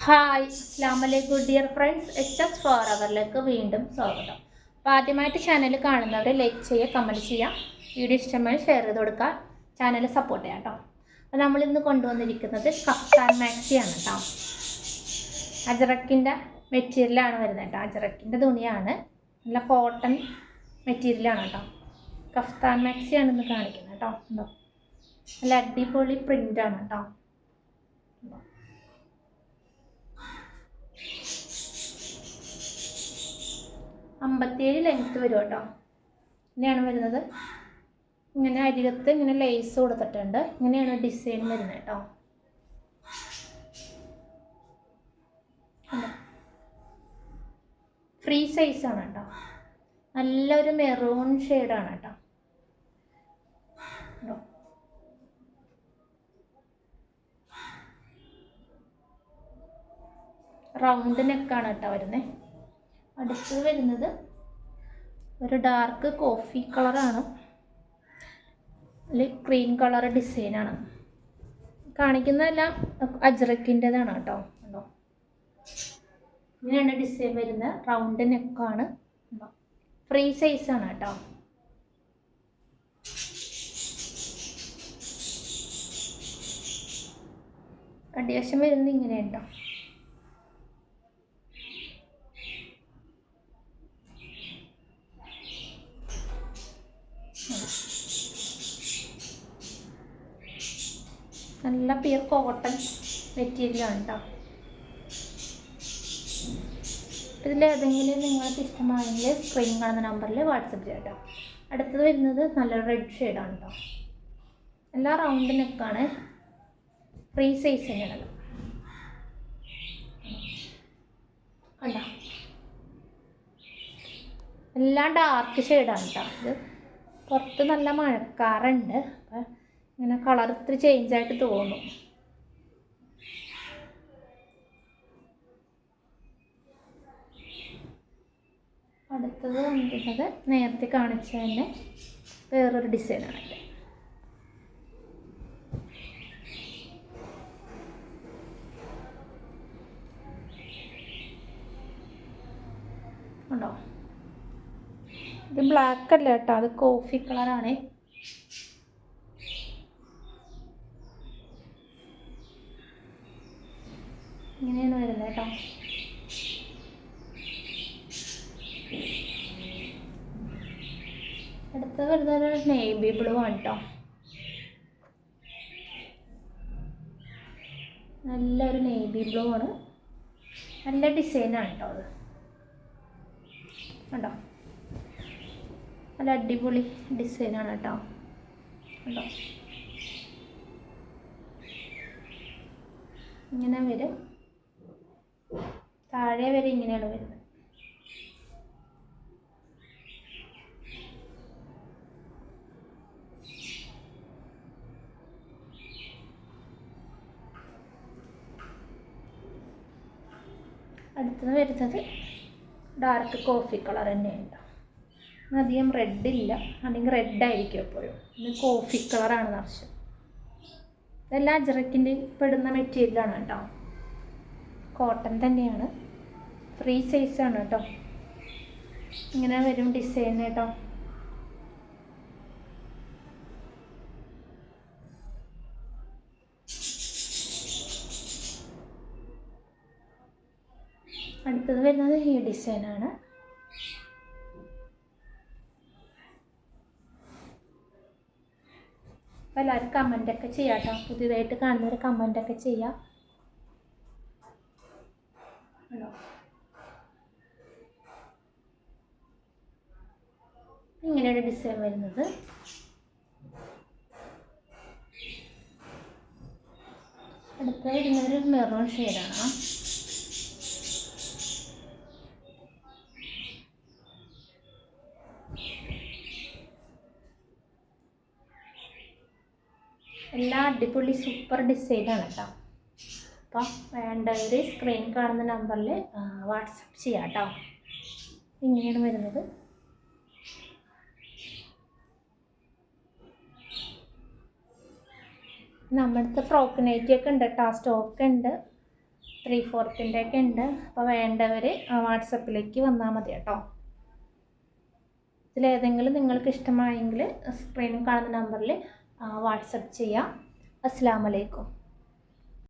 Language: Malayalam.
ഹായ് ഇസ്ലാം അലൈക്കും dear friends H S four അവറിലേക്ക് വീണ്ടും സ്വാഗതം. അപ്പോൾ ആദ്യമായിട്ട് ചാനൽ കാണുന്നവർ ലൈക്ക് ചെയ്യുക കമന്റ് ചെയ്യുക വീഡിയോ ഇഷ്ടമായി ഷെയർ ചെയ്ത് കൊടുക്കുക ചാനൽ സപ്പോർട്ട് ചെയ്യാം കേട്ടോ അപ്പോൾ നമ്മളിന്ന് കൊണ്ടുവന്നിരിക്കുന്നത് കഫ്താൻ മാക്സിയാണ് കേട്ടോ അജറക്കിന്റെ മെറ്റീരിയലാണ് വരുന്നത് കേട്ടോ അജറക്കിന്റെ തുണിയാണ്. നല്ല കോട്ടൺ മെറ്റീരിയലാണ് കേട്ടോ കഫ്താൻ മാക്സിയാണ് ഇന്ന് കാണിക്കുന്നത് കേട്ടോ ഉണ്ടോ നല്ല അടിപൊളി പ്രിന്റാണ് കേട്ടോ ഉണ്ടോ അമ്പത്തിയേഴ് ലെങ്ത്ത് വരും കേട്ടോ. ഇങ്ങനെയാണ് വരുന്നത്. ഇങ്ങനെ അരികത്ത് ഇങ്ങനെ ലേസ് കൊടുത്തിട്ടുണ്ട്. ഇങ്ങനെയാണ് ഡിസൈൻ വരുന്നത് കേട്ടോ. ഫ്രീ സൈസ് ആണ് കേട്ടോ. നല്ലൊരു മെറൂൺ ഷെയ്ഡാണ് കേട്ടോ? റൗണ്ട് നെക്കാണ് കേട്ടോ വരുന്നത്. അടുത്ത് വരുന്നത് ഒരു ഡാർക്ക് കോഫി കളറാണ് അല്ലെങ്കിൽ ക്രീം കളർ ഡിസൈനാണ് കാണിക്കുന്നതെല്ലാം അജ്രക്കിന്റെതാണ് കേട്ടോ. ഉണ്ടോ ഇങ്ങനെയാണ് ഡിസൈൻ വരുന്നത്. റൗണ്ട് നെക്കാണ് ഉണ്ടോ ഫ്രീ സൈസാണ് കേട്ടോ. അടിവശം വരുന്നത് ഇങ്ങനെയുണ്ടോ നല്ല പ്യൂർ കോട്ടൺ മെറ്റീരിയലാണ് കേട്ടോ ഇതിലേതെങ്കിലും നിങ്ങൾക്ക് ഇഷ്ടമായെങ്കിൽ സ്ക്രീൻ കാണുന്ന നമ്പറിൽ വാട്സപ്പ് ചെയ്യാം കേട്ടോ അടുത്തത് വരുന്നത് നല്ല റെഡ് ഷെയ്ഡാണ് കേട്ടോ എല്ലാ റൗണ്ട് നെക്കാണ് ഫ്രീ സൈസ് തന്നെയാണ് കണ്ടോ? എല്ലാം ഡാർക്ക് ഷെയ്ഡാണ് കേട്ടോ ഇത് പുറത്ത് നല്ല മഴക്കാറുണ്ട്. അപ്പം ഇങ്ങനെ കളർ ഇത്തിരി ചേഞ്ച് ആയിട്ട് തോന്നുന്നു അടുത്തത് വന്നിരുന്നത് നേരത്തെ കാണിച്ച തന്നെ വേറൊരു ഡിസൈനാണ് ഇത്. ഉണ്ടോ? ഇത് ബ്ലാക്ക് അല്ല കേട്ടോ അത് കോഫി കളറാണേ ഇങ്ങനെയാണ് വരുന്നത് കേട്ടോ. അടുത്ത വരുന്നത് നേവി ബ്ലൂ ആണ് കേട്ടോ. നല്ലൊരു നേവി ബ്ലൂ ആണ്. നല്ല ഡിസൈനാണ് കേട്ടോ അത്. കണ്ടോ? നല്ല അടിപൊളി ഡിസൈനാണ് കേട്ടോ. കണ്ടോ? ഇങ്ങനെ വരും. താഴെ വരെ ഇങ്ങനെയാണ് വരുന്നത്. അടുത്തത് വരുന്നത് ഡാർക്ക് കോഫി കളർ തന്നെയുണ്ട് അധികം റെഡ് ഇല്ല. അല്ലെങ്കിൽ റെഡ് ആയിരിക്കും എപ്പോഴും. ഇത് കോഫി കളറാണ് നിറച്ച്. ഇതെല്ലാം അജറക്കിന്റെ പെടുന്ന മെറ്റീരിയലാണ് കേട്ടോ. കോട്ടൺ തന്നെയാണ്. ഫ്രീ ആണ് കേട്ടോ ഇങ്ങനെ വരും ഡിസൈൻ കേട്ടോ അടുത്തത് വരുന്നത് ഈ ഡിസൈനാണ് അപ്പോൾ എല്ലാവരും കമന്റൊക്കെ ചെയ്യാം കേട്ടോ പുതിയതായിട്ട് കാണുന്നവർ കമന്റൊക്കെ ചെയ്യാം ആണോ ഇങ്ങനെയാണ് ഡിസൈൻ വരുന്നത്. അടുത്ത വരുന്നൊരു മെറൂൺ ഷെയ്ഡാണ്. എല്ലാ അടിപൊളി സൂപ്പർ ഡിസൈനാണ് കേട്ടോ. അപ്പം വേണ്ടവർ സ്ക്രീൻ കാണുന്ന നമ്പറിൽ വാട്സപ്പ് ചെയ്യാം കേട്ടോ. ഇങ്ങനെയാണ് വരുന്നത്. നമ്മുടെ അടുത്ത് ഫ്രോക്ക് നൈറ്റി ഒക്കെ ഉണ്ട് കേട്ടോ സ്റ്റോക്ക് ഉണ്ട്. ത്രീ ഫോർത്തിന്റെ ഒക്കെ ഉണ്ട്. അപ്പോൾ വേണ്ടവർ വാട്സപ്പിലേക്ക് വന്നാൽ മതി കേട്ടോ ഇതിലേതെങ്കിലും നിങ്ങൾക്ക് ഇഷ്ടമായെങ്കിൽ സ്ക്രീനിൽ കാണുന്ന നമ്പറിൽ വാട്സപ്പ് ചെയ്യാം. അസ്സാം വലൈക്കും